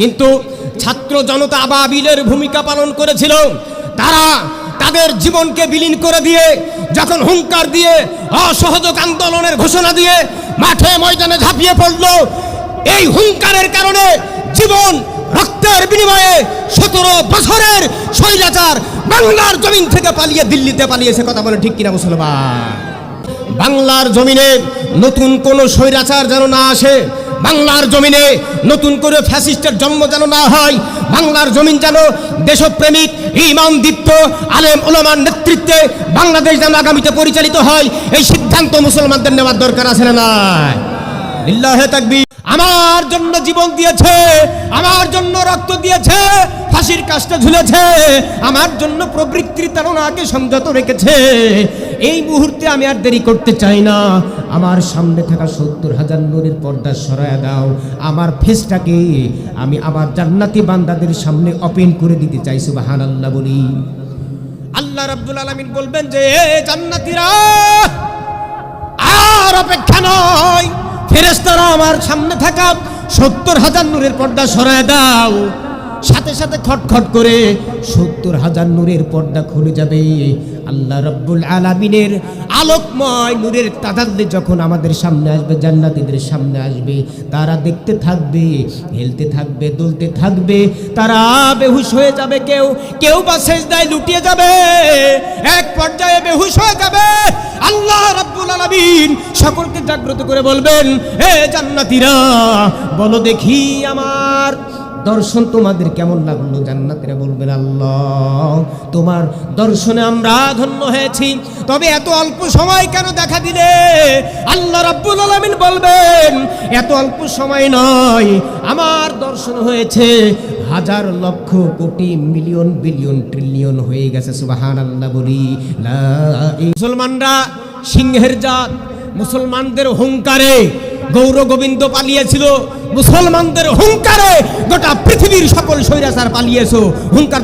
কিন্তু ছাত্র জনতা আবাবিলের ভূমিকা পালন করেছিল। তারা তাদের জীবনকে বিলীন করে দিয়ে, যখন হুঙ্কার দিয়ে, অসহযোগ আন্দোলনের ঘোষণা দিয়ে মাঠে ময়দানে ঝাঁপিয়ে পড়ল, এই হুঙ্কারের কারণে জীবন রক্তের বিনিময়ে সতেরো বছরের শৈলাচার বাংলার জমিন থেকে পালিয়ে দিল্লিতে পালিয়েছে কথা বলে ঠিক কিনা মুসলমান? বাংলার জমিনে নতুন কোন স্বৈরাচার যেন না আসে, বাংলার জমিনে নতুন করে ফ্যাসিস্টের জন্ম যেন না হয়, বাংলার জমিন যেন দেশপ্রেমিক, ইমাম, দীপ্ত, আলেম ওলামার নেতৃত্বে বাংলাদেশ যেন আগামীতে পরিচালিত হয়, এই সিদ্ধান্ত মুসলমানদের নেওয়ার দরকার আছে না নাই? তাকবীর। আমার জন্য জীবন দিয়েছে, আমার জন্য রক্ত দিয়েছে, ফাঁসির কাজটা ঝুলেছে, আমার জন্য প্রবৃত্তির তাড়নাকে সংযত রেখেছে এই মুহূর্তে আমি আর দেরি করতে চাই না। আমার সামনে থাকা সত্তর হাজার নূরের পর্দা সরায় দাও। আমার ফেসটাকে আমি আমার জান্নাতি বান্দাদের সামনে ওপেন করে দিতে চাই সুবাহান আল্লাহ বলি। আল্লাহ রাব্বুল আলামিন বলবেন যে জান্নাতীরা, আর অপেক্ষা নয়। ফেরেস্তারা আমার সামনে থাকা সত্তর হাজার নূরের পর্দা সরায় দাও। সাথে সাথে খটখট করে সত্তর হাজার নূরের পর্দা খুলে যাবে। আল্লাহ রব্বুল আলামিনের আলোকময় নূরের তাদাদ্দে যখন আমাদের সামনে আসবে, জান্নাতীদের সামনে আসবে, তারা দেখতে থাকবে, হেলতে থাকবে, দুলতে থাকবে, তারা বেহুশ হয়ে যাবে কেউ কেউ বা সেজদায় লুটিয়ে যাবে, এক পর্যায়ে বেহুশ হয়ে যাবে। আল্লাহ রাব্বুল আলামিন সকলকে জাগ্রত করে বলবেন এ জান্নাতীরা, বলো দেখি আমার দর্শন তোমাদের কেমন লাগল? জান্নাতীরা বলবেন, আল্লাহ, তোমার দর্শনে আমরা ধন্য হয়েছি। তবে এত অল্প সময় কেন দেখা দিলে? আল্লাহ রাব্বুল আলামিন বলবেন, এত অল্প সময় নয়। আমার দর্শন হয়েছে হাজার lakh crore million, billion, trillion হয়ে গেছে। সুবাহান আল্লাহ বলি মুসলমানরা সিংহের জাত, মুসলমানদের হুঙ্কারে গৌর গোবিন্দ পালিয়েছিল। মুসলমানদের হুঙ্কারে গোটা পৃথিবীর সকল স্বৈরাচার পালিয়েছ। হুঙ্কার